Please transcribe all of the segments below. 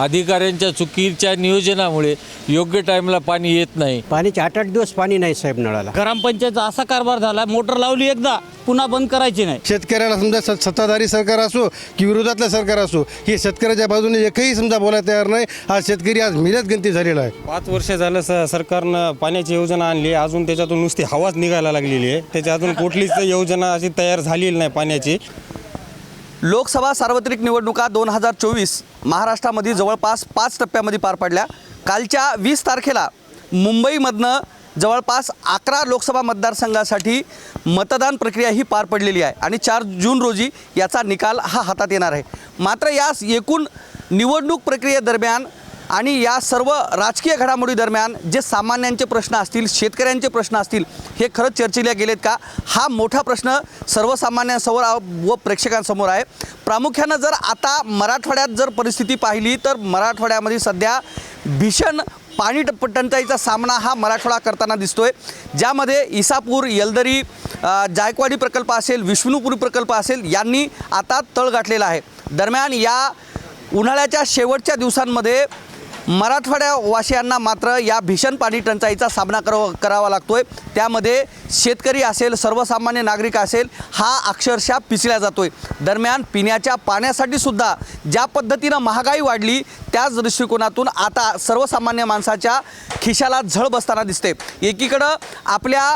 अधिकाऱ्यांच्या चुकीच्या नियोजनामुळे योग्य टाईमला पाणी येत नाही. पाणीचे आठ आठ दिवस पाणी नाही साहेब नळाला. ग्रामपंचायतचा असा कारभार झाला मोटर लावली एकदा पुन्हा बंद करायची नाही. शेतकऱ्याला समजा स- सत्ताधारी सरकार असो की विरोधातलं सरकार असो हे शेतकऱ्याच्या बाजूने एकही समजा बोलायला तयार नाही. हा शेतकरी आज मिल्यात गंती झालेला आहे. पाच वर्ष झालं स सरकारनं पाण्याची योजना आणली. आहे. अजून त्याच्यातून नुसती हवाच निघायला लागलेली आहे. त्याच्या अजून कुठलीच योजना अशी तयार झालेली नाही पाण्याची. लोकसभा सार्वत्रिक निवडणुका दोन हजार चोवीस महाराष्ट्रामध्ये जवळपास पाच टप्प्यामध्ये पार पडल्या. कालच्या वीस तारखेला मुंबईमधनं जवळपास अकरा लोकसभा मतदारसंघासाठी मतदान प्रक्रिया ही पार पडलेली आहे आणि चार जून रोजी याचा निकाल हा हातात येणार आहे. मात्र यास एकूण निवडणूक प्रक्रियेदरम्यान आणि या सर्व राजकीय घडामोडीदरम्यान जे सामान्यांचे प्रश्न असतील शेतकऱ्यांचे प्रश्न असतील हे खरंच चर्चेला गेलेत का? हा मोठा प्रश्न सर्वसामान्यांसमोर व प्रेक्षकांसमोर आहे. प्रामुख्यानं जर आता मराठवाड्यात जर परिस्थिती पाहिली तर मराठवाड्यामध्ये सध्या भीषण पाणी टंचाईचा सामना हा मराठवाडा करताना दिसतोय. ज्यामध्ये इसापूर येलदरी जायकवाडी प्रकल्प असेल विष्णुपुरी प्रकल्प असेल यांनी आता तळ गाठलेला आहे. दरम्यान या उन्हाळ्याच्या शेवटच्या दिवसांमध्ये मराठवाड्यावासियांना मात्र या भीषण पाणी टंचाईचा सामना करावा करावा लागतोय. त्यामध्ये शेतकरी असेल सर्वसामान्य नागरिक असेल हा अक्षरशः पिचल्या जातोय. दरम्यान पिण्याच्या पाण्यासाठी सुद्धा ज्या पद्धतीनं महागाई वाढली त्याच दृष्टिकोनातून आता सर्वसामान्य माणसाच्या खिशाला झळ बसताना दिसते एकीकडं आपल्या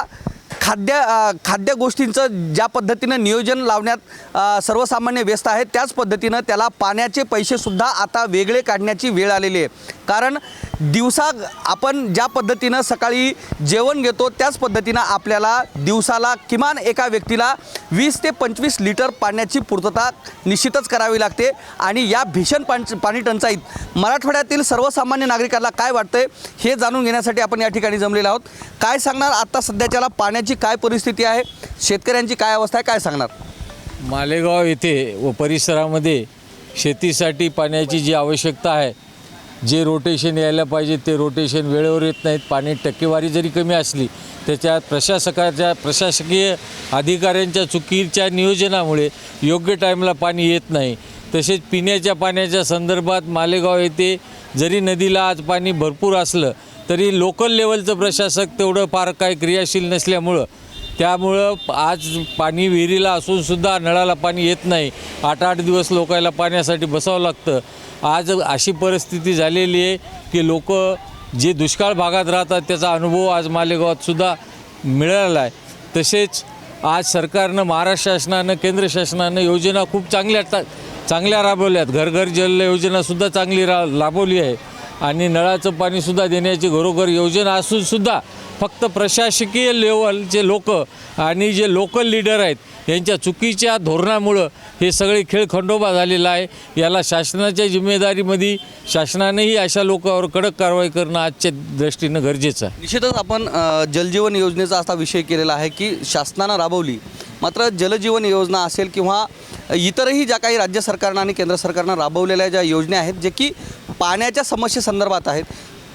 खाद्य खाद्य गोष्टींचं ज्या पद्धतीनं नियोजन लावण्यात सर्वसामान्य व्यस्त आहेत त्याच पद्धतीनं त्याला पाण्याचे पैसेसुद्धा आता वेगळे काढण्याची वेळ आलेली आहे. कारण दिवसा आपण ज्या पद्धतीनं सकाळी जेवण घेतो त्याच पद्धतीनं आपल्याला दिवसाला किमान एका व्यक्तीला वीस ते पंचवीस लिटर पाण्याची पूर्तता निश्चितच करावी लागते. आणि या भीषण पाणी पाणी टंचाईत मराठवाड्यातील सर्वसामान्य नागरिकांना काय वाटतंय हे जाणून घेण्यासाठी आपण या ठिकाणी जमलेलो आहोत. काय सांगणार आत्ता सध्याच्याला? पाण्याची काय परिस्थिती आहे? शेतकऱ्यांची काय अवस्था आहे? काय सांगणार? मालेगाव येथे व परिसरामध्ये शेतीसाठी पाण्याची जी आवश्यकता आहे जे रोटेशन यायला पाहिजे ते रोटेशन वेळेवर येत नाहीत. पाणी टक्केवारी जरी कमी असली त्याच्यात प्रशासकाच्या प्रशासकीय अधिकाऱ्यांच्या चुकीच्या नियोजनामुळे योग्य टाईमला पाणी येत नाही. तसेच पिण्याच्या पाण्याच्या संदर्भात मालेगाव येथे जरी नदीला आज पाणी भरपूर असलं तरी लोकल लेवलचं प्रशासक तेवढं फार काय क्रियाशील नसल्यामुळं त्यामुळं आज पाणी विहिरीला असूनसुद्धा नळाला पाणी येत नाही. आठ आठ दिवस लोकायला पाण्यासाठी बसावं लागतं. आज अशी परिस्थिती झालेली आहे की लोक जे दुष्काळ भागात राहतात त्याचा अनुभव आज मालेगावातसुद्धा मिळाला आहे. तसेच आज सरकारनं महाराष्ट्र शासनानं केंद्र शासनानं योजना खूप चांगल्या टा चांगल्या राबवल्या आहेत घरघर जल योजनासुद्धा चांगली रा राबवली आहे. आणि नळाचं पाणीसुद्धा देण्याची घरोघर योजना असूनसुद्धा फक्त प्रशासकीय लेवलचे लोक आणि जे लोकल लीडर आहेत यांच्या चुकीच्या धोरणामुळं हे सगळे खेळ खंडोबा झालेला आहे. याला शासनाच्या जिम्मेदारीमध्ये शासनानेही अशा लोकांवर कडक कारवाई करणं आजच्या दृष्टीनं गरजेचं आहे. निश्चितच आपण जलजीवन योजनेचा असा विषय केलेला आहे की शासनानं राबवली. मात्र जलजीवन योजना असेल किंवा इतरही ज्या काही राज्य सरकारनं आणि केंद्र सरकारनं राबवलेल्या ज्या योजना आहेत जे की पाण्याच्या समस्येसंदर्भात आहेत.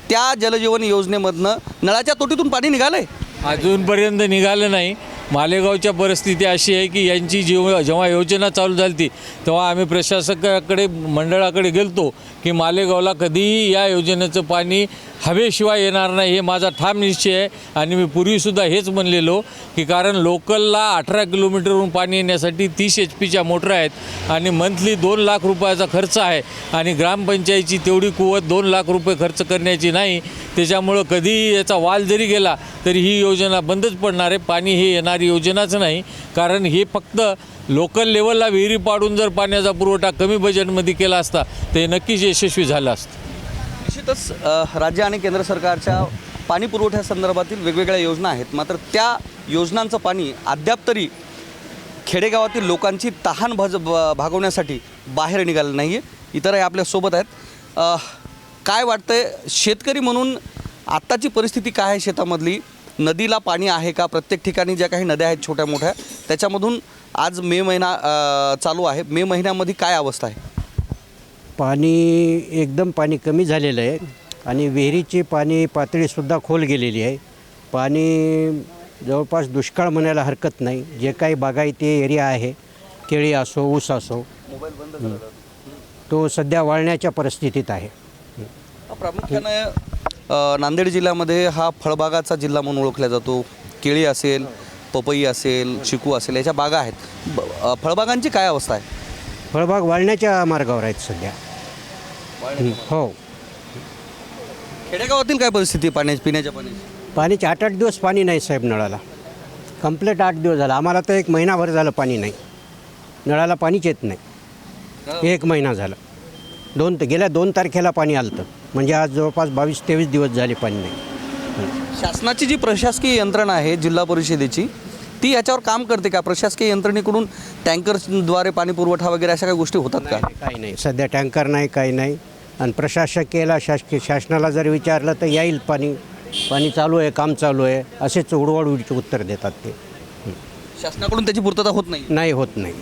त्या जलजीवन योजनेमधनं नळाच्या तोटीतून पाणी निघालं आहे अजूनपर्यंत निघालं नाही. मालेगावच्या परिस्थिती अशी आहे की यांची जेव्हा जेव्हा योजना चालू झाली ती तेव्हा आम्ही प्रशासकाकडे मंडळाकडे गेलतो की मालेगावला कधीही या योजनेचं पाणी हवेशिवाय येणार नाही हे माझा ठाम निश्चय आहे. आणि मी पूर्वीसुद्धा हेच म्हणलेलो की कारण लोकलला अठरा किलोमीटरहून पाणी येण्यासाठी तीस एच पीच्या मोटर आहेत आणि मंथली दोन लाख रुपयाचा खर्च आहे. आणि ग्रामपंचायतीची तेवढी कुवत दोन लाख रुपये खर्च करण्याची नाही. त्याच्यामुळं कधीही याचा वाल जरी गेला तरी ही योजना बंदच पडणार आहे. पाणी हे येणारी योजनाच नाही. कारण हे फक्त लोकल लेवलला विहिरी पाडून जर पाण्याचा पुरवठा कमी बजेटमध्ये केला असता ते नक्कीच यशस्वी झालं असतं. निश्चितच राज्य आणि केंद्र सरकारच्या पाणी पुरवठ्यासंदर्भातील वेगवेगळ्या योजना आहेत. मात्र त्या योजनांचं पाणी अद्याप तरी खेडेगावातील लोकांची तहान भज ब- भागवण्यासाठी बाहेर निघालं नाही आहे इतरही आपल्यासोबत आहेत. काय वाटतंय शेतकरी म्हणून आत्ताची परिस्थिती काय आहे शेतामधली? नदीला पाणी आहे का? प्रत्येक ठिकाणी ज्या काही नद्या आहेत छोट्या मोठ्या त्याच्यामधून आज मे महिना चालू आहे. मे महिन्यामध्ये काय अवस्था आहे? पाणी एकदम पाणी कमी झालेलं आहे आणि विहिरीची पाणी पातळीसुद्धा खोल गेलेली आहे. पाणी जवळपास दुष्काळ म्हणायला हरकत नाही. जे काही बागायती एरिया आहे केळी असो ऊस असो. तो सध्या वाळण्याच्या परिस्थितीत आहे. प्रामुख्याने नांदेड जिल्ह्यामध्ये हा फळबागाचा जिल्हा म्हणून ओळखला जातो. केळी असेल पपई असेल चिकू असेल याच्या बागा आहेत. फळबागांची काय अवस्था आहे? फळबाग वाळण्याच्या मार्गावर आहेत सध्या. हं, खेडेगावातील काय परिस्थिती आहे पाण्याची पिण्याच्या पाण्याची? पाणीचे आठ आठ दिवस पाणी नाही साहेब नळाला. कंप्लीट आठ दिवस झाला. आम्हाला तर एक महिनाभर झालं पाणी नाही. नळाला पाणीच येत नाही. एक महिना झाला. दोन गेल्या दोन तारखेला पाणी आलं होतं म्हणजे आज जवळपास बावीस तेवीस दिवस झाले पाणी नाही. शासनाची जी प्रशासकीय यंत्रणा आहे जिल्हा परिषदेची ती याच्यावर काम करते का? प्रशासकीय यंत्रणेकडून टँकरद्वारे पाणी पुरवठा वगैरे अशा काही गोष्टी होतात का? काही नाही. सध्या टँकर नाही काही नाही. आणि प्रशासकीयला शासकीय शासनाला जर विचारलं तर येईल पाणी. पाणी चालू आहे काम चालू आहे. असेच उडवाडूचे उत्तर देतात ते. शासनाकडून त्याची पूर्तता होत नाही. नाही होत नाही.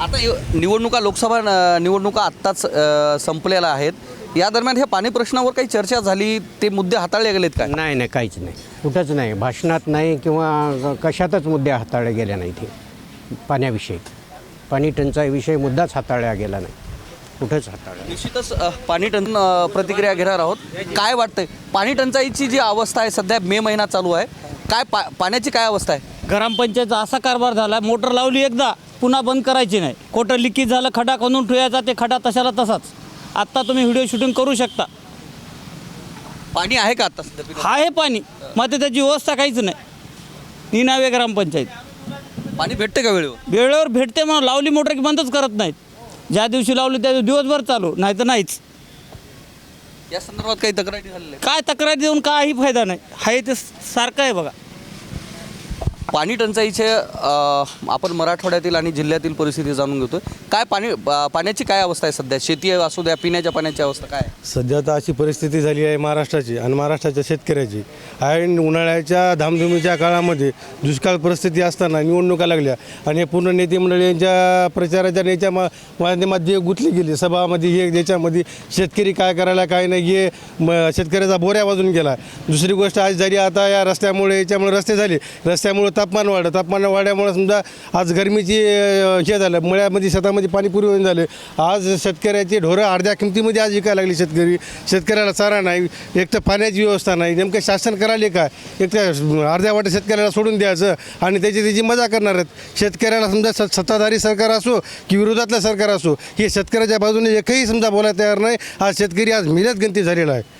आता यो- निवडणुका लोकसभा निवडणुका आत्ताच अ, संपलेल्या आहेत. या दरम्यान ह्या पाणी प्रश्नावर काही चर्चा झाली ते मुद्दे हाताळले गेलेत काय नाही नाही काहीच नाही. कुठंच नाही. भाषणात नाही किंवा कशातच मुद्दे हाताळले गेले नाही ते पाण्याविषयी. पाणी टंचाईविषयी मुद्दाच हाताळला गेला नाही. कुठंच हाताळला निश्चितच अ, पाणी टंच अ, प्रतिक्रिया घेणार आहोत. काय वाटतंय? पाणी टंचाईची जी अवस्था आहे सध्या मे महिना चालू आहे. काय पा पाण्याची काय अवस्था आहे? ग्रामपंचायतचा असा कारभार झाला मोटर लावली एकदा पुन्हा बंद करायची नाही. कोटं लिकेज झालं खडा खणून ठेवायचा ते खडा तशाला तसाच. आत्ता तुम्ही व्हिडिओ शूटिंग करू शकता. पाणी आहे का आता सध्या पिण्याचं? हा आहे पाणी. मग ते त्याची व्यवस्था काहीच नाही. निनावे ग्रामपंचायत. पाणी भेटते का वेळेवर? वेळेवर भेटते म्हणून लावली मोटर की बंदच करत नाहीत. ज्या दिवशी लावली त्या दिवशी दिवसभर चालू नाही तर नाहीच. या संदर्भात काही तक्रारी झालेल्या काय तक्रार देऊन काही फायदा नाही. आहे ते सारखं आहे बघा. पाणी टंचाईचे आपण मराठवाड्यातील आणि जिल्ह्यातील परिस्थिती जाणून घेतोय. काय पाणी पाण्याची काय अवस्था आहे सध्या? शेती असू द्या पिण्याच्या पाण्याची अवस्था काय सध्या तर अशी परिस्थिती झाली आहे महाराष्ट्राची आणि महाराष्ट्राच्या शेतकऱ्याची. आणि उन्हाळ्याच्या धामधुमीच्या काळामध्ये दुष्काळ परिस्थिती असताना निवडणुका लागल्या आणि हे पूर्ण नेते मंडळी यांच्या प्रचाराच्या नेत्या मा- माध्यमात जे गुंतली गेली सभामध्ये हे याच्यामध्ये शेतकरी काय करायला काय नाही हे म शेतकऱ्याचा बोऱ्या वाजून गेला. दुसरी गोष्ट आज जरी आता या रस्त्यामुळे याच्यामुळे रस्ते झाले रस्त्यामुळे तापमान वाढलं. तापमान वाढल्यामुळे समजा आज गरमीची हे झालं मळ्यामध्ये शेतामध्ये पाणी पुरवून झालं. आज शेतकऱ्याची ढोरं अर्ध्या किमतीमध्ये आज विकायला लागली शेतकरी. शेतकऱ्याला चारा नाही एक तर पाण्याची व्यवस्था नाही. नेमकं शासन करायले काय एक तर अर्ध्या वाटे शेतकऱ्याला सोडून द्यायचं आणि त्याची त्याची मजा करणार आहेत. शेतकऱ्याला समजा स- सत्ताधारी सरकार असो की विरोधातलं सरकार असो हे शेतकऱ्याच्या बाजूने एकही समजा बोलायला तयार नाही. आज शेतकरी आज मिळत गंती झालेला आहे.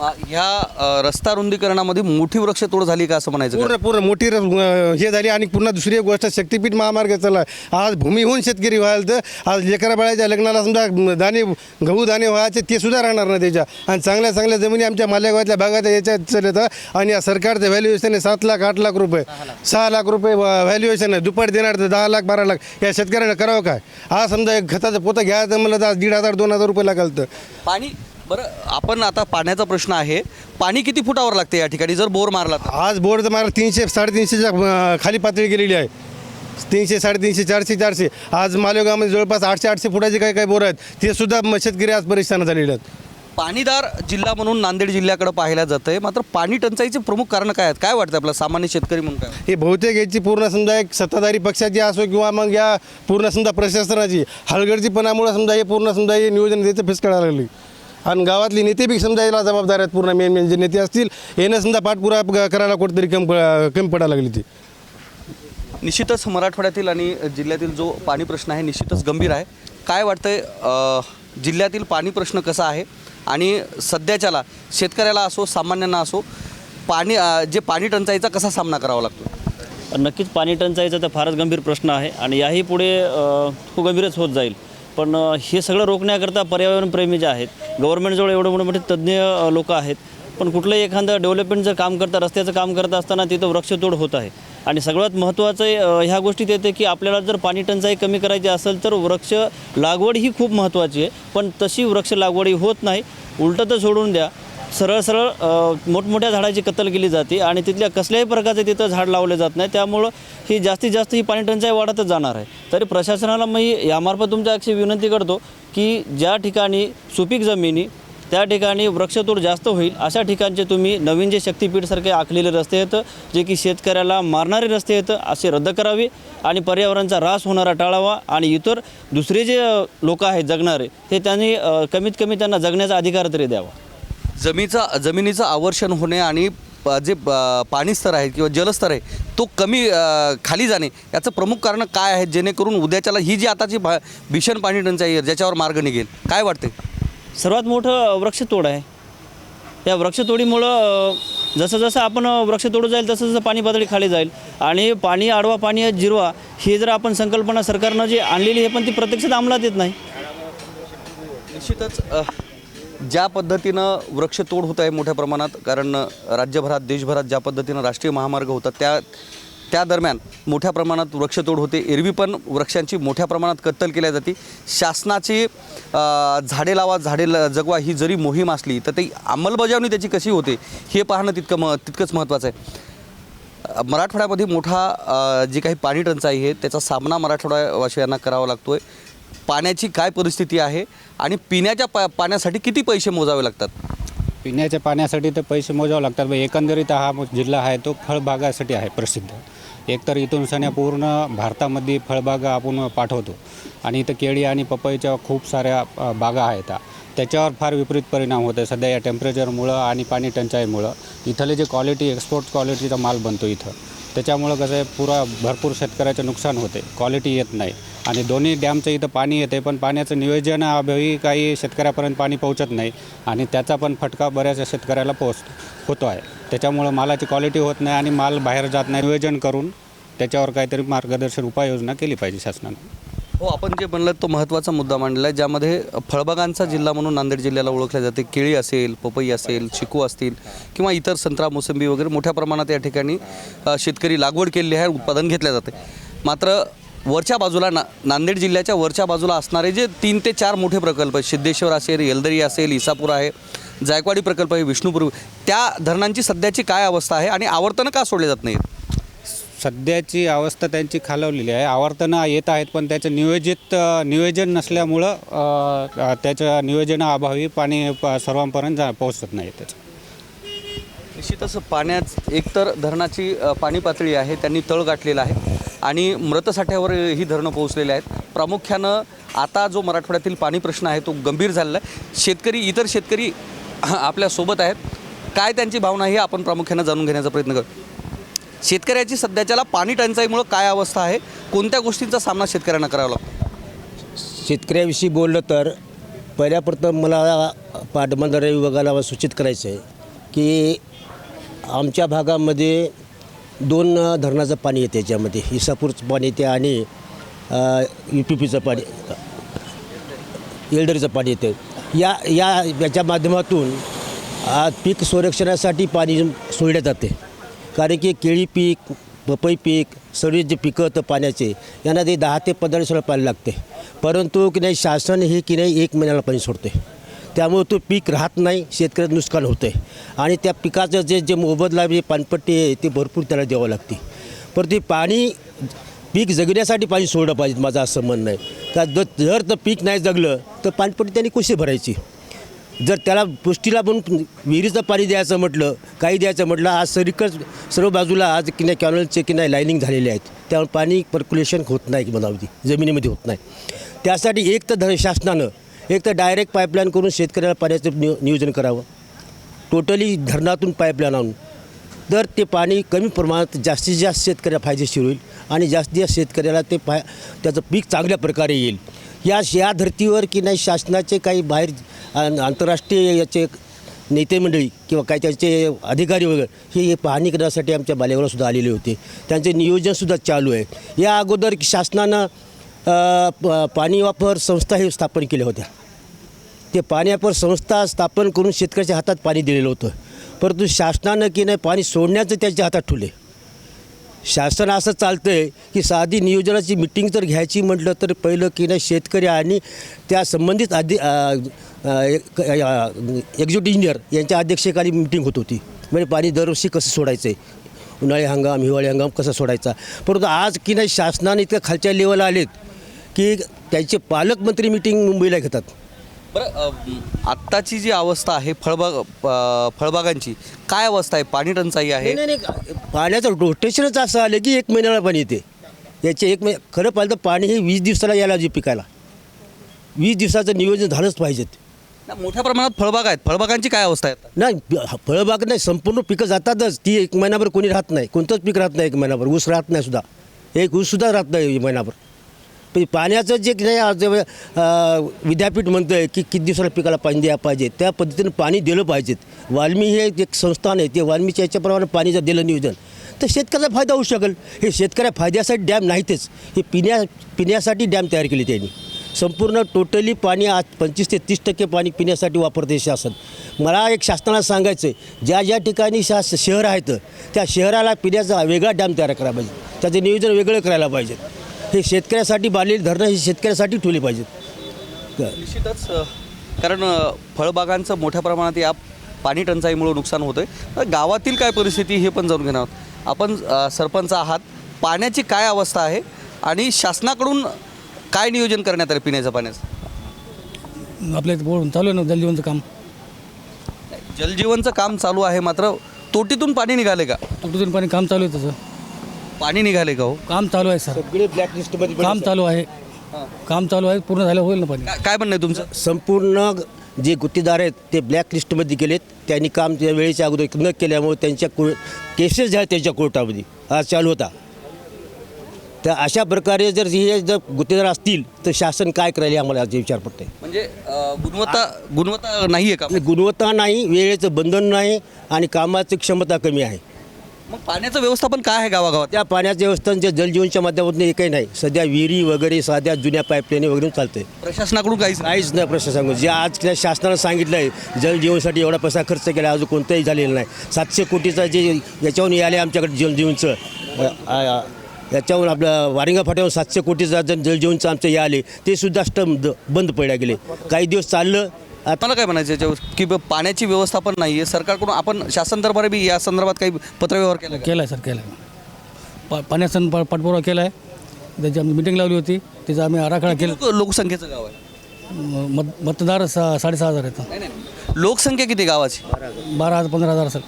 ह्या रस्ता रुंदीकरणामध्ये मोठी वृक्षतोड झाली का असं म्हणायचं पूर्ण? पूर्ण मोठी अं, हे झाली आणि पुन्हा दुसरी एक गोष्ट शक्तीपीठ महामार्ग चालला आज भूमीहून शेतकरी व्हायला तर आज लेकरा बाळाच्या लग्नाला समजा म, दाणे गहू दाणे व्हायचे ते सुद्धा राहणार ना त्याच्या. आणि चांगल्या चांगल्या जमिनी आमच्या मालेगावातल्या भागात याच्यात चालत आणि या सरकारचं व्हॅल्युएशन आहे सात लाख आठ लाख रुपये. सहा लाख. रुपये व्हॅल्युएशन आहे. दुप्पट देणार तर दहा लाख बारा लाख. या शेतकऱ्यांना करावं काय? आज समजा एक खताचं पोतं घ्यायचं म्हणलं तर आज दीड हजार दोन हजार रुपये लागलं तर. पाणी बरं आपण आता पाण्याचा प्रश्न आहे. पाणी किती फुटावर लागते या ठिकाणी? जर बोर मारला तर. आज बोर्डचं मार्ग तीनशे साडेतीनशेच्या अं, खाली पातळी गेलेली आहे. तीनशे साडेतीनशे चारशे चारशे. आज मालेगावमध्ये जवळपास आठशे आठशे फुटाचे काही काही बोर आहेत ते सुद्धा म- शेतकरी आज परेशान झालेले आहेत. पाणीदार जिल्हा म्हणून नांदेड जिल्ह्याकडे पाहायला जातं आहे मात्र पाणी टंचाईचे प्रमुख कारण काय आहेत? काय वाटतं आपला सामान्य शेतकरी म्हणून काय? हे बहुतेक याची पूर्ण समजा एक सत्ताधारी पक्षाची असो किंवा मग या पूर्ण समजा प्रशासनाची हलगर्जीपणामुळे समजा हे पूर्ण समजा हे नियोजन त्याचं फिसकायला लागली. आणि गावातले नेते बी समजा याला जबाबदार आहेत पूर्ण मेन मेन जे नेते असतील यानं समजा पाठपुरा करायला कुठेतरी कमी कमी पडायला लागली ती. निश्चितच मराठवाड्यातील आणि जिल्ह्यातील जो पाणी प्रश्न आहे निश्चितच गंभीर आहे. काय वाटतंय जिल्ह्यातील पाणी प्रश्न कसा आहे? आणि सध्याच्याला शेतकऱ्याला असो सामान्यांना असो पाणी जे पाणी टंचाईचा कसा सामना करावा लागतो? नक्कीच पाणी टंचाईचा तर फारच गंभीर प्रश्न आहे आणि याही पुढे खूप गंभीरच होत जाईल. पण हे सगळं रोखण्याकरता पर्यावरणप्रेमी जे आहेत गव्हर्नमेंटजवळ एवढे मोठे मोठे तज्ज्ञ लोक आहेत पण कुठलंही एखादं डेव्हलपमेंटचं काम करता रस्त्याचं काम करत असताना तिथं वृक्षतोड होत आहे. आणि सगळ्यात महत्त्वाचं ह्या गोष्टीत येते की आपल्याला जर पाणी टंचाई कमी करायची असेल तर वृक्ष लागवड ही खूप महत्त्वाची आहे. पण तशी वृक्ष लागवड ही होत नाही. उलटं तर सोडून द्या सरळ सरळ मोठमोठ्या झाडाची कत्तल केली जाते आणि तिथल्या कसल्याही प्रकारचे तिथं झाड लावले जात नाही. त्यामुळं ही जास्तीत जास्त ही पाणी टंचाई वाढतच जाणार आहे. तरी प्रशासनाला मी यामार्फत तुमच्या अशी विनंती करतो की ज्या ठिकाणी सुपीक जमिनी त्या ठिकाणी वृक्षतोड जास्त होईल अशा ठिकाणचे तुम्ही नवीन जे शक्तीपीठसारखे आखलेले रस्ते आहेत जे की शेतकऱ्याला मारणारे रस्ते आहेत असे रद्द करावे आणि पर्यावरणाचा ऱ्हास होणारा टाळावा आणि इतर दुसरे जे लोक आहेत जगणारे हे त्यांनी कमीत कमी त्यांना जगण्याचा अधिकार तरी द्यावा. जमीचा जमिनीचं आवर्षण होणे आणि जे प- पाणी स्तर आहे किंवा जलस्तर आहे तो कमी खाली जाणे याचं प्रमुख कारण काय आहे जेणेकरून उद्याच्याला ही जी आताची भा भीषण पाणी टंचाई आहे ज्याच्यावर मार्ग निघेल काय वाटते सर्वात मोठं वृक्षतोड आहे. या वृक्षतोडीमुळं जसं जसं आपण वृक्ष तोडू जाईल तसं जसं पाणी पातळी खाली जाईल. आणि पाणी आडवा पाणी आहे जिरवा ही जर आपण संकल्पना सरकारनं जी आणलेली आहे पण ती प्रत्यक्षात अंमलात येत नाही. निश्चितच ज्या पद्धतीनं वृक्षतोड होत आहे मोठ्या प्रमाणात कारण राज्यभरात देशभरात ज्या पद्धतीनं राष्ट्रीय महामार्ग होतात त्या त्या दरम्यान मोठ्या प्रमाणात वृक्षतोड होते. एरवी पण वृक्षांची मोठ्या प्रमाणात कत्तल केल्या जाते. शासनाची झाडे लावा झाडे ल- जगवा ही जरी मोहीम असली तर ती अंमलबजावणी त्याची कशी होते हे पाहणं तितकं म तितकंच महत्त्वाचं आहे. मराठवाड्यामध्ये मोठा जी काही पाणी टंचाई आहे त्याचा सामना मराठवाड्यावासियांना करावा लागतो आहे पाण्याची काय परिस्थिती आहे आणि पिण्याच्या पा पाण्यासाठी किती पैसे मोजावे लागतात? पिण्याच्या पाण्यासाठी तर पैसे मोजावे लागतात एकंदरीत हा मो- जिल्हा आहे तो फळबागासाठी आहे प्रसिद्ध. एकतर इथून सण्या पूर्ण भारतामध्ये फळबागा आपण पाठवतो आणि इथं केळी आणि पपईच्या खूप साऱ्या अ, बागा आहेत. त्याच्यावर फार विपरीत परिणाम होतो आहे सध्या या टेम्परेचरमुळं आणि पाणी टंचाईमुळं. इथले जे क्वालिटी एक्सपोर्ट क्वालिटीचा माल बनतो इथं. त्याच्यामुळं कसं आहे पुरा भरपूर शेतकऱ्याचं नुकसान होते. क्वालिटी येत नाही. आणि दोन्ही डॅमचं इथं पाणी येते पण पाण्याचं नियोजन अभावी काही शेतकऱ्यापर्यंत पाणी पोहोचत नाही आणि त्याचा पण फटका बऱ्याच शेतकऱ्याला पोहोच होतो आहे. त्याच्यामुळं मालाची क्वालिटी होत नाही आणि माल बाहेर जात नाही. नियोजन करून त्याच्यावर काहीतरी मार्गदर्शन उपाययोजना केली पाहिजे शासनानं. हो आपण जे म्हणलं तो महत्त्वाचा मुद्दा मांडला आहे ज्यामध्ये फळबागांचा जिल्हा म्हणून नांदेड जिल्ह्याला ओळखल्या जाते. केळी असेल पपई असेल चिकू असतील किंवा इतर संत्रा मोसंबी वगैरे मोठ्या प्रमाणात या ठिकाणी शेतकरी लागवड केलेली आहे उत्पादन घेतल्या जाते. मात्र वरच्या बाजूला ना नांदेड जिल्ह्याच्या वरच्या बाजूला असणारे जे तीन ते चार मोठे प्रकल्प आहेत सिद्धेश्वर असेल येलदरी असेल इसापूर आहे जायकवाडी प्रकल्प आहे विष्णुपूर त्या धरणांची सध्याची काय अवस्था आहे आणि आवर्तनं का सोडले जात नाहीत? सध्याची अवस्था त्यांची खालवलेली आहे. आवर्तनं येत आहेत पण त्याचं नियोजित नियोजन नसल्यामुळं त्याच्या नियोजनाअभावी पाणी प- सर्वांपर्यंत जा पोहोचत नाही त्याचं. निश्चितच पाण्यात एकतर धरणाची पाणी पातळी आहे त्यांनी तळ गाठलेला आहे आणि मृतसाठ्यावर ही धरणं पोहोचलेली आहेत. प्रामुख्यानं आता जो मराठवाड्यातील पाणी प्रश्न आहे तो गंभीर झालेला आहे. शेतकरी इतर शेतकरी आपल्यासोबत आहेत. काय त्यांची भावना ही आपण प्रामुख्यानं जाणून घेण्याचा प्रयत्न करतो शेतकऱ्याची सध्याच्याला पाणी टंचाईमुळं काय अवस्था आहे? कोणत्या गोष्टींचा सामना शेतकऱ्यांना करावा लागतो? शेतकऱ्याविषयी बोललं तर पहिल्याप्रथम मला पाटबंधारे विभागाला सूचित करायचं आहे की आमच्या भागामध्ये दोन धरणाचं पाणी येते याच्यामध्ये. इसापूरचं पाणी येते आणि यू पी पीचं पाणी येलदरीचं पाणी येतं. या या याच्या माध्यमातून पीक संरक्षणासाठी पाणी सोडले जाते. कारण की केळी पीक पपई पीक सर्व जे पिकं होतं पाण्याचे यांना ते दहा ते पंधरा दिवसाला पाणी लागते. परंतु की नाही शासन हे की नाही एक महिन्याला पाणी सोडते. त्यामुळे तो पीक राहत नाही शेतकऱ्याचं नुकसान होतं आहे आणि त्या पिकाचं जे जे मोबदला जे पाणपट्टी आहे ते भरपूर त्याला द्यावं लागते. पण ते पाणी पीक जगण्यासाठी पाणी सोडलं पाहिजे माझं असं म्हणणं आहे. का जर जर तर पीक नाही जगलं तर पाणपट्टी त्यांनी कशी भरायची? जर त्याला पुष्टीला पण विहिरीचं पाणी द्यायचं म्हटलं काही द्यायचं म्हटलं आज सरीकड सर्व बाजूला आज की नाही कॅनलचे की नाही लाईनिंग झालेले आहेत. त्यामुळे पाणी पर्क्युलेशन होत नाही मनावधी जमिनीमध्ये होत नाही. त्यासाठी एक तर धर शासनानं एक तर डायरेक्ट पाईपलाईन करून शेतकऱ्याला पाण्याचं नियो नियोजन करावं. टोटली धरणातून पाईपलाईन आणून. तर ते पाणी कमी प्रमाणात जास्तीत जास्त शेतकऱ्याला फायदेशीर होईल आणि जास्तीत जास्त शेतकऱ्याला ते फाय त्याचं पीक चांगल्या प्रकारे येईल. या या धर्तीवर की नाही शासनाचे काही बाहेर आंतरराष्ट्रीय याचे नेते मंडळी किंवा काही त्याचे अधिकारी वगैरे हे हे पाहणी करण्यासाठी आमच्या बालेगावला आलेले होते. त्यांचे नियोजनसुद्धा चालू आहे. या अगोदर शासनानं प- पाणी वापर संस्था हे स्थापन केल्या होत्या. ते पाणी वापर संस्था स्थापन करून शेतकऱ्याच्या हातात पाणी दिलेलं होतं. परंतु शासनानं की नाही पाणी सोडण्याचं त्याच्या हातात ठेवले. शासन असं चालतं आहे की साधी नियोजनाची मिटिंग जर घ्यायची म्हटलं तर पहिलं की नाही शेतकरी आणि त्या संबंधित अधि एक्झिक्युटिव्ह इंजिनियर यांच्या अध्यक्षतेखाली मिटिंग होत होती. म्हणजे पाणी दरवर्षी कसं सोडायचं आहे उन्हाळी हंगाम हिवाळी हंगाम कसा सोडायचा? परंतु आज की नाही शासनाने इतक्या खालच्या लेवलला आलेत की त्यांचे पालकमंत्री मिटिंग मुंबईला घेतात. बरं आत्ताची जी अवस्था आहे फळबाग फळबागांची काय अवस्था आहे? पाणी टंचाई आहे? नाही नाही नाही. पाण्याचं रोटेशनच असं आलं की एक महिन्याला पाणी येते. याचे एक महिने खरं पाहिलं तर पाणी हे वीस दिवसाला यायला जे पिकायला. वीस दिवसाचं नियोजन झालंच पाहिजेत मोठ्या प्रमाणात फळबाग आहेत. फळबागांची काय अवस्था आहे? नाही फळबाग नाही संपूर्ण पिकं जातातच. ती एक महिनाभर कोणी राहत नाही. कोणतंच पीक राहत नाही एक महिनाभर. ऊस राहत नाही सुद्धा. एक ऊससुद्धा राहत नाही महिनाभर. पण पाण्याचं जे नाही विद्यापीठ म्हणतं आहे की किती दिवसाला पिकाला पाणी द्या पाहिजे त्या पद्धतीनं पाणी दिलं पाहिजेत वाल्मी हे एक संस्थान आहे ते वाल्मीच्या याच्याप्रमाणे पाणी जर दिलं नियोजन. तर शेतकऱ्याचा फायदा होऊ शकेल. हे शेतकऱ्या फायद्यासाठी डॅम नाहीतच हे पिण्या पिण्यासाठी डॅम तयार केली त्यांनी. संपूर्ण टोटली पाणी आज पंचवीस ते तीस टक्के पाणी पिण्यासाठी वापरते शासन. मला एक शासनाला सांगायचं आहे ज्या ज्या ठिकाणी शास शहर आहेत त्या शहराला पिण्याचा वेगळा डॅम तयार करायला पाहिजे. त्याचं नियोजन वेगळं करायला पाहिजे. हे शेतकऱ्यासाठी बांधलेली धरणं ही शेतकऱ्यासाठी ठेवली पाहिजेत. निश्चितच कारण फळबागांचं मोठ्या प्रमाणात या पाणी टंचाईमुळे नुकसान होतं आहे गावातील काय परिस्थिती हे पण जाणून घेणार आहोत. आपण सरपंच आहात. पाण्याची काय अवस्था आहे आणि शासनाकडून काय नियोजन करण्यात आलं पिण्याच्या पाण्याचं? आपल्या इथं बोलून चालू आहे ना जलजीवनचं काम. जलजीवनचं काम चालू आहे मात्र तोटीतून पाणी निघाले का? तुटून पाणी काम चालू आहे त्याचं पाणी निघाले का हो? काम चालू आहे सर. सगळे ब्लॅकलिस्टमध्ये काम चालू आहे. काम चालू आहे पूर्ण झालं होईल ना पाणी? काय- काय म्हणणं आहे तुमचं? संपूर्ण जे गुत्तेदार आहेत ते ब्लॅक लिस्टमध्ये गेलेत. त्यांनी काम त्या वेळेच्या अगोदर न केल्यामुळे त्यांच्या को केसेस आहेत त्यांच्या कोर्टामध्ये. आज चालू होता. तर अशा प्रकारे जर हे जर गुत्तेदार असतील तर शासन काय करायला हे आम्हाला आज विचार पडते म्हणजे अ, गुणवत्ता गुणवत्ता नाही आहे का गुणवत्ता नाही वेळेचं बंधन नाही आणि कामाची क्षमता कमी आहे. मग पाण्याचं व्यवस्थापन काय आहे गावागावात? त्या पाण्याच्या व्यवस्थांच्या जलजीवनच्या माध्यमातून एकही नाही. सध्या विहिरी वगैरे साध्या जुन्या पाईपलाईन वगैरे चालतंय. प्रशासनाकडून काहीच नाही. काहीच नाही प्रशासन जे आज त्या शासनानं सांगितलं आहे जलजीवनसाठी एवढा पैसा खर्च केला अजून कोणताही झालेला नाही. सातशे कोटीचं जे याच्यावरून आले आमच्याकडे जलजीवनचं याच्यावरून आपलं वारिंगा फाट्यावरून सातशे कोटीचं जल जलजीवनचं आमचं हे आले ते सुद्धा स्टंप बंद पडल्या गेले. काही दिवस चाललं मला काय म्हणायचं याच्यावर? की ब- पाण्याची व्यवस्थापन नाही आहे सरकारकडून आपण शासन दरबारी बी या संदर्भात काही पत्रव्यवहार केला का? केला आहे सर केला आहे पा पाण्याचा पा पाठपुरावा केला आहे त्याची आम्ही मिटिंग लावली होती. त्याचा आम्ही आराखडा केला. लोक- लोकसंख्येचं गाव आहे? म- मत मतदार सहा साडेसहा हजार आहेत. नाही नाही. लोकसंख्या किती गावाची? बारा हजार पंधरा हजार असेल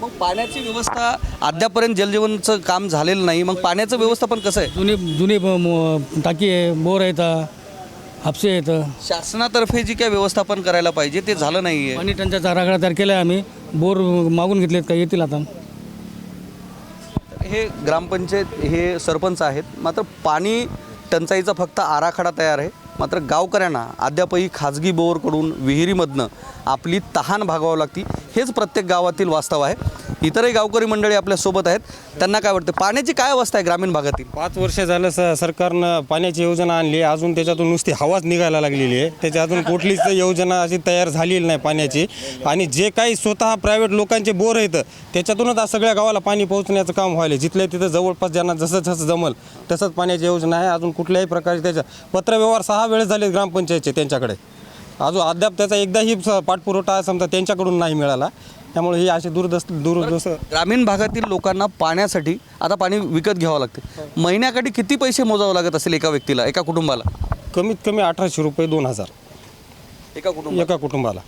मग पाण्याची व्यवस्था अद्यापर्यंत जलजीवनचं काम झालेलं नाही. मग पाण्याचं व्यवस्थापन कसं आहे? जुनी जुनी ब- म- टाकी आहे बोर आहेत हापसे आहेत शासनातर्फे जी काय व्यवस्थापन करायला पाहिजे ते झालं नाही आहे पाणी टंचाचा आराखडा तयार केला आहे आम्ही. बोर मागून घेतलेत का येतील आता. हे ग्रामपंचायत हे सरपंच आहेत. मात्र पाणी टंचाईचा फक्त आराखडा तयार आहे. मात्र गावकऱ्यांना अद्यापही खाजगी बोरकडून विहिरीमधनं आपली तहान भागवावं लागती. हेच प्रत्येक गावातील वास्तव आहे. इतरही गावकरी मंडळी आपल्यासोबत आहेत. त्यांना काय वाटतं? पाण्याची काय अवस्था आहे ग्रामीण भागातील? पाच वर्ष झालं स सरकारनं पाण्याची योजना आणली. अजून त्याच्यातून नुसती हवाच निघायला लागलेली आहे. त्याच्या अजून कुठलीच योजना अशी तयार झालेली नाही पाण्याची. आणि जे काही स्वतः प्रायव्हेट लोकांचे बोर आहेत त्याच्यातूनच आज सगळ्या गावाला पाणी पोहोचण्याचं काम व्हायला जिथल्या तिथं जवळपास ज्यांना जसं जसं जमल तसंच पाण्याची योजना आहे. अजून कुठल्याही प्रकारचे त्याच्या पत्रव्यवहार सहा वेळेस झाले ग्रामपंचायतचे त्यांच्याकडे. अजून अद्याप त्याचा एकदाही स- पाठपुरवठा समजा त्यांच्याकडून नाही मिळाला. त्यामुळे ही अशी दूरदस्त दूरदस्त ग्रामीण भागातील लोकांना पाण्यासाठी आता पाणी विकत घ्यावं लागते. महिन्याकाठी किती पैसे मोजावं लागत असेल एका व्यक्तीला एका कुटुंबाला? कमीत कमी अठराशे रुपये दोन हजार. एका कुटुंबाला? एका कुटुंबाला.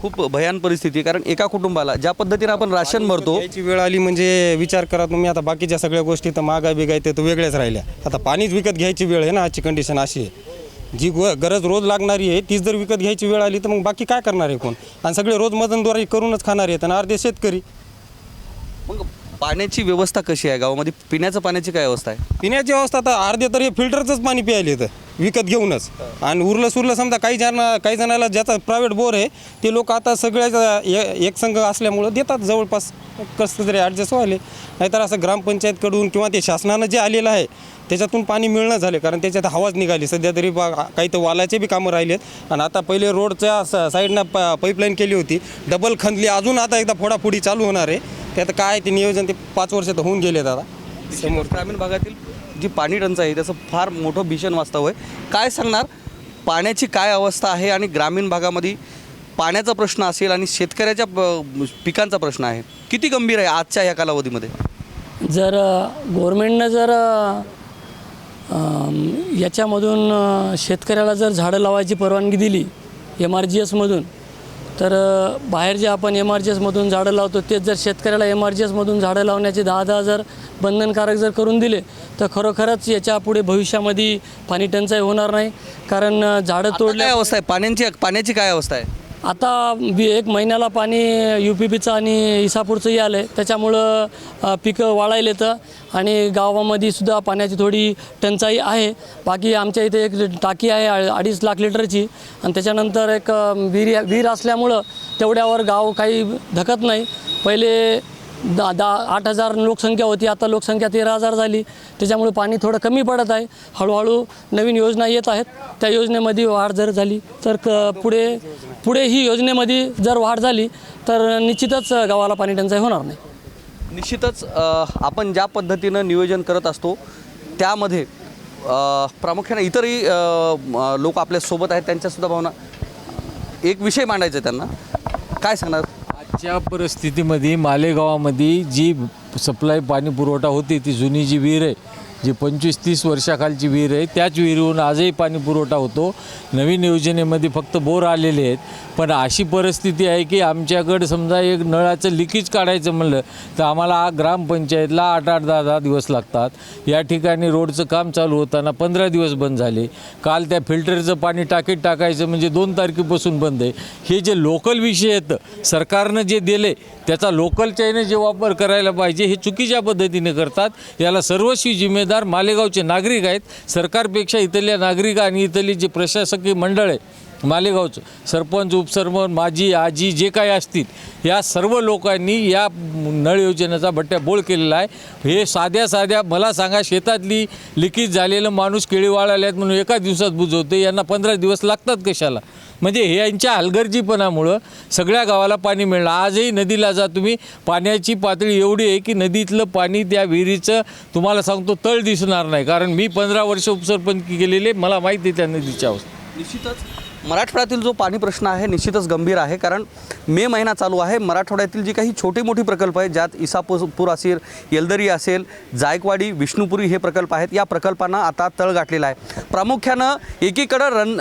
खूप भयान परिस्थिती आहे कारण एका कुटुंबाला ज्या पद्धतीने आपण राशन भरतो याची वेळ आली म्हणजे विचार करा तुम्ही आता बाकीच्या सगळ्या गोष्टी तर महागाई बिगाई ते तर वेगळ्याच राहिल्या. आता पाणीच विकत घ्यायची वेळ आहे ना आजची कंडिशन अशी आहे. जी गो- गरज रोज लागणारी आहे तीच जर विकत घ्यायची वेळ आली तर मग बाकी काय करणार आहे कोण? आणि सगळे रोज मजनद्वारे करूनच खाणार आहेत आणि अर्धे शेतकरी. मग पाण्याची व्यवस्था कशी आहे? गावामध्ये पिण्याचं पाण्याची काय अवस्था आहे? पिण्याची अवस्था आता अर्धे तर हे फिल्टरचंच पाणी प्यायले तर विकत घेऊनच. आणि उरलं सुरलं समजा काही जण काही जणाला ज्याचा प्रायव्हेट बोर आहे ते लोक आता सगळ्या एक संघ असल्यामुळं देतात जवळपास कसं तरी ॲडजस्ट व्हायले. नाहीतर असं ग्रामपंचायतकडून किंवा ते शासनानं जे आलेलं आहे त्याच्यातून पाणी मिळणं झाले कारण त्याच्यात हवाच निघाली. सध्या तरी बा काही तर वालाचे बी कामं राहिलेत. आणि आता पहिले रोडच्या स साईडनं प पाईपलाईन केली होती. डबल खंदली. अजून आता एकदा फोडाफोडी चालू होणार आहे. त्यात काय ते नियोजन ते पाच वर्ष तर होऊन गेलेत आता. समोर. ग्रामीण भागातील जी पाणी टंचाई आहे त्याचं फार मोठं भीषण वास्तव आहे. काय सांगणार? पाण्याची काय अवस्था आहे? आणि ग्रामीण भागामध्ये पाण्याचा प्रश्न असेल आणि शेतकऱ्याच्या प- पिकांचा प्रश्न आहे. किती गंभीर आहे आजच्या या कालावधीमध्ये? जर गव्हर्मेंटनं जर याच्यामधून शेतकऱ्याला जर झाडं लावायची परवानगी दिली एम आर जी एसमधून तर बाहेर जे आपण एम आर जी एसमधून झाडं लावतो तेच जर शेतकऱ्याला एम आर जी एसमधून झाडं लावण्याचे दहा दहा जर बंधनकारक जर करून दिले तर खरोखरच याच्यापुढे भविष्यामध्ये पाणी टंचाई होणार नाही. कारण झाडं तोडल्या अवस्था आहे? पाण्याची पाण्याची काय अवस्था आहे? आता बी एक महिन्याला पाणी यू पी पीचं आणि इसापूरचंही आलं आहे त्याच्यामुळं पिकं वाळायला येतं. आणि गावामध्ये सुद्धा पाण्याची थोडी टंचाई आहे. बाकी आमच्या इथे एक टाकी आहे अडीच लाख लिटरची. आणि त्याच्यानंतर एक विहिरी विहीर विहीर असल्यामुळं तेवढ्यावर गाव काही धकत नाही. पहिले दहा दहा आठ हजार लोकसंख्या होती आता लोकसंख्या तेरा हजार झाली. त्याच्यामुळे पाणी थोडं कमी पडत आहे. हळूहळू नवीन योजना येत आहेत. त्या योजनेमध्ये वाढ जर झाली तर क पुढे पुढे ही योजनेमध्ये जर वाढ झाली तर निश्चितच गावाला पाणी टंचाई होणार नाही. निश्चितच आपण ज्या पद्धतीनं नियोजन करत असतो त्यामध्ये प्रामुख्याने इतरही लोक आपल्यासोबत आहेत त्यांच्यासुद्धा भावना एक विषय मांडायचा आहे त्यांना. काय सांगणार? आजच्या परिस्थितीमध्ये मालेगावामध्ये जी सप्लाय पाणी पुरवठा होती ती जुनी जी विहीर आहे जी पंचवीस तीस वर्षाखालची विहीर आहे त्याच विहिरीहून आजही पाणी पुरवठा होतो. नवीन योजनेमध्ये फक्त बोर आलेले आहेत. पण अशी परिस्थिती आहे की आमच्याकडं समजा एक नळाचं लिकेज काढायचं म्हणलं तर आम्हाला ग्रामपंचायतला आठ आठ दहा दहा दिवस लागतात. या ठिकाणी रोडचं काम चालू होताना पंधरा दिवस बंद झाले. काल त्या फिल्टरचं पाणी टाकीत टाकायचं म्हणजे दोन तारखेपासून बंद आहे. हे जे लोकल विषय आहेत सरकारनं जे दिले त्याचा लोकलच्याने जे वापर करायला पाहिजे हे चुकीच्या पद्धतीने करतात. याला सर्वस्वी जिम्मेदार मालेगावचे नागरिक आहेत. सरकारपेक्षा इथल्या नागरिक आणि इथली जे प्रशासकीय मंडळ आहे मालेगावचं. सरपंच उपसरपंच माझी आजी जे काही असतील या सर्व लोकांनी या नळ योजनेचा बट्ट्याबोळ केलेला आहे. हे साध्या साध्या मला सांगा शेतातली लिखित झालेलं माणूस केळी वाळाल्यात म्हणून एका दिवसात बुजवते यांना पंधरा दिवस लागतात कशाला? म्हणजे हे यांच्या हलगर्जीपणामुळं सगळ्या गावाला पाणी मिळणं आजही नदीला जा तुम्ही पाण्याची पातळी एवढी आहे की नदीतलं पाणी त्या विहिरीचं तुम्हाला सांगतो तळ दिसणार नाही. कारण मी पंधरा वर्ष उपसरपंच केलेले मला माहिती आहे त्या नदीच्या अवस्था. निश्चितच. मराठवाड्यातील जो पाणी प्रश्न आहे निश्चितच गंभीर आहे कारण मे महिना चालू आहे. मराठवाड्यातील जी काही छोटे मोठी प्रकल्प आहेत ज्यात इसापूर असेल येलदरी असेल जायकवाडी विष्णुपुरी हे प्रकल्प आहेत या प्रकल्पांना आता तळ गाठलेला आहे. प्रामुख्यानं एकीकडं रण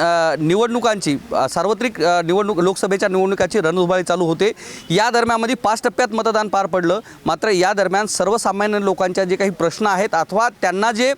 निवडणुकांची सार्वत्रिक निवडणूक लोकसभेच्या निवडणुकाची रणधुबाळी चालू होते. या दरम्यानमध्ये पाच टप्प्यात मतदान पार पडलं. मात्र या दरम्यान सर्वसामान्य लोकांच्या जे काही प्रश्न आहेत अथवा त्यांना जे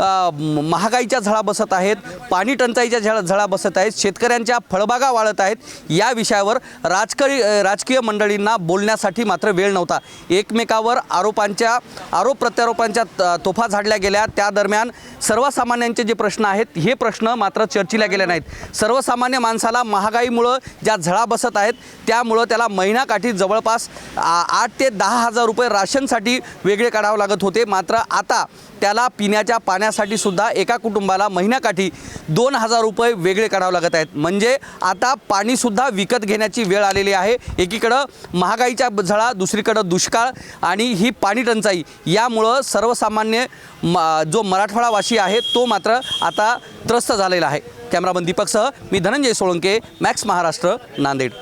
महागाईच्या झळा बसत आहेत पाणी टंचाईच्या झळा झळा बसत आहेत शेतकरी शेतकऱ्यांच्या फळबागा वाढत आहेत. या विषयावर राजकीय राजकीय मंडळींना बोलण्यासाठी मात्र वेळ नव्हता. एकमेकावर आरोपांच्या आरोप प्रत्यारोपांच्या त- तोफा झाडल्या गेल्या. त्या दरम्यान सर्वसामान्यांचे जे प्रश्न आहेत हे प्रश्न मात्र चर्चेला गेले नाहीत. सर्वसामान्य माणसाला महागाईमुळं ज्या झळा बसत आहेत त्यामुळं त्याला महिनाकाठी जवळपास आ- आठ ते दहा हजार रुपये राशनसाठी वेगळे काढावं लागत होते. मात्र आता त्याला पिण्याच्या पाण्यासाठी सुद्धा एका कुटुंबाला महिन्याकाठी दोन हजार रुपये वेगळे काढावं लागत आहेत. म्हणजे आता पाणीसुद्धा विकत घेण्याची वेळ आलेली आहे. एकीकडं महागाईच्या झळा दुसरीकडं दुष्काळ आणि ही पाणी टंचाई. यामुळं सर्वसामान्य म जो मराठवाडावासी आहे तो मात्र आता त्रस्त झालेला आहे. कॅमेरामन दीपकसह मी धनंजय सोळंके मॅक्स महाराष्ट्र नांदेड.